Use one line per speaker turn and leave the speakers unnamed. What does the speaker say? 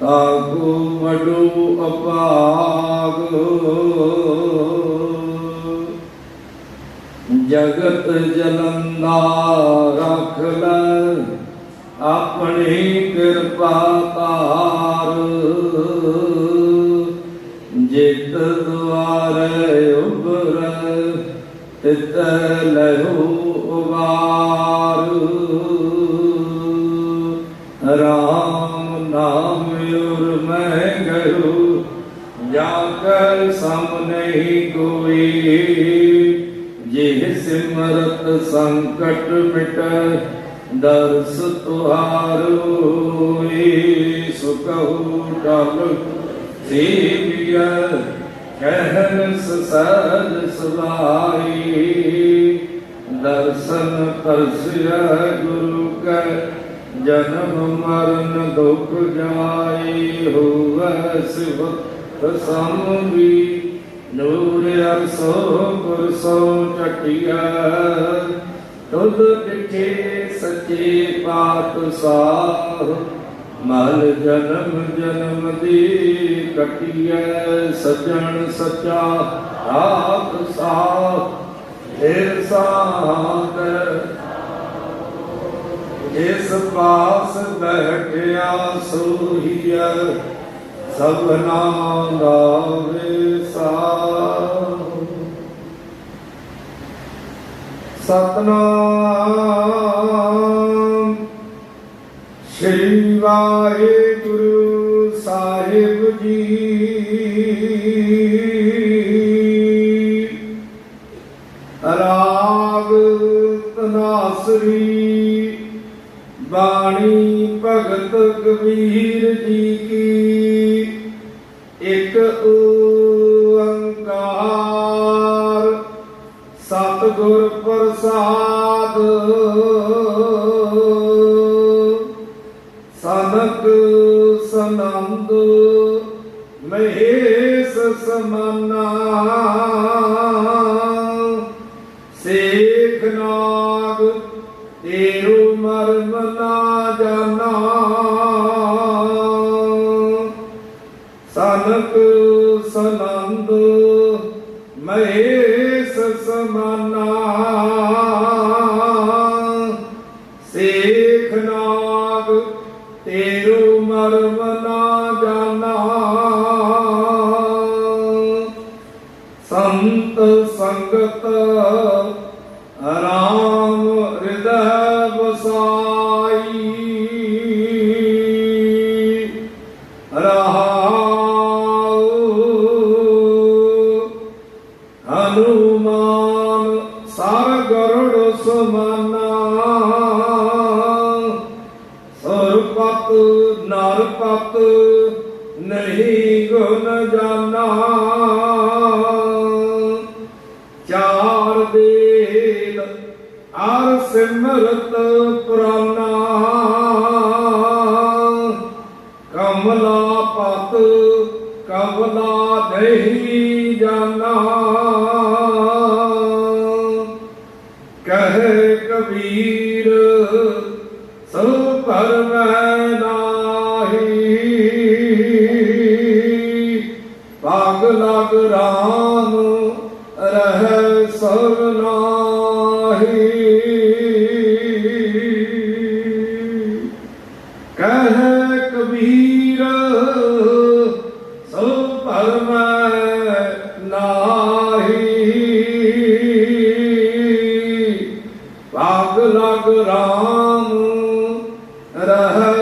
ਤਾਕੂ ਮਡੂ ਅਪਾਗ। ਜਗਤ ਜਲੰਦਾ ਰਖ ਲੈ, ਆਪਣੀ ਕਿਰਪਾ ਤਾਰ ਜਿਤ ਦੁਆਰੇ ਉਬਰ ਤਿਤ ਲਹੂ ਉਵਾਰ ਜਾ ਕਰ ਸਮ ਨਹੀਂ ਕੋਈ, ਜਿਹ ਸਿਮਰਤ ਸੰਕਟ ਮਿਟ ਦਰਸ ਤੁਹਾਰੋ ਏ ਟਲ ਸੇਵਿਆ ਕਹਿਨ ਸਸਜ ਸਵਾਈ ਦਰਸ਼ਨ ਕਰਸਿਆ ਗੁਰੂ ਕੈ, ਜਨਮ ਮਰਨ ਦੁਖ ਜਾਈ ਹੋਵੈ ਸਿਵਤ ਵੀ ਨੂਰ ਅਰਸੋ ਗੁਰ ਸੋ ਚਟਿਆ ਤੁਧ ਡਿਠੇ ਸੱਚੇ ਪਾਤਸ਼ਾਹ ਮਲ ਜਨਮ ਜਨਮ ਦੀ ਕਟਿਐ, ਸਜਣ ਸੱਚਾ ਆਪ ਸਾਹ ਢੇਰ ਸਾਧ, ਇਸ ਪਾਸ ਬੈਠਿਆ ਸੋਹੀਆ ਸਭਨਾ ਦਾ ਵਿਸਾ ਸਤਨਾਮ। ਸ੍ਰੀ ਵਾਹਿਗੁਰੂ ਸਾਹਿਬ ਜੀ। ਬਾਣੀ ਭਗਤ ਕਬੀਰ ਜੀ ਕੀ। ਇੱਕ ਓੰਕਾਰ ਸਤਿਗੁਰ ਪ੍ਰਸਾਦ। ਸਨਕ ਸਨੰਦ ਮਹੇਸ਼ ਸਮਨਾ। ਸੇਖ ਸਨਕ ਸਨੰਦ ਮਹੇਸ਼ ਸਮਾਨਾ ਸੇਖ ਨਾਗ, ਤੇਰੂ ਮਰਮ ਨਾ ਜਾਣਾ। ਸੰਤ ਸੰਗਤ, ਰਾਮ ਹਿਰਦੈ ਵਸਾਈ ਹਨੂਮਾਨ ਸਰ ਗਰੁੜ ਸਮਾਨਾ। ਸਰਪਤ, ਨਰਪਤ, ਨਹੀਂ ਗੁਣ ਜਾਣਾ ਚਾਰ ਦੇਲ ਅਰ ਸਿਮਰਤ ਪੁਰਾਨਾ। ਕਮਲਾ ਪਤ, ਕਮਲਾ ਨਹੀਂ ਜਾਣਾ ਕਹੇ ਕਬੀਰ ਸੋ ਪਰ ਮੈਂ ਨਾਹੀ। ਪਾਗ ਲਗ ਰਾਮ ਰਹਿ ਸਰ ਨਾਹੀ। ਕਹੇ ਕਬੀਰ ਸੋ ਪਰ ਮੈਂ ਨਾਹੀ। ਰਾਮ ਰਹਿ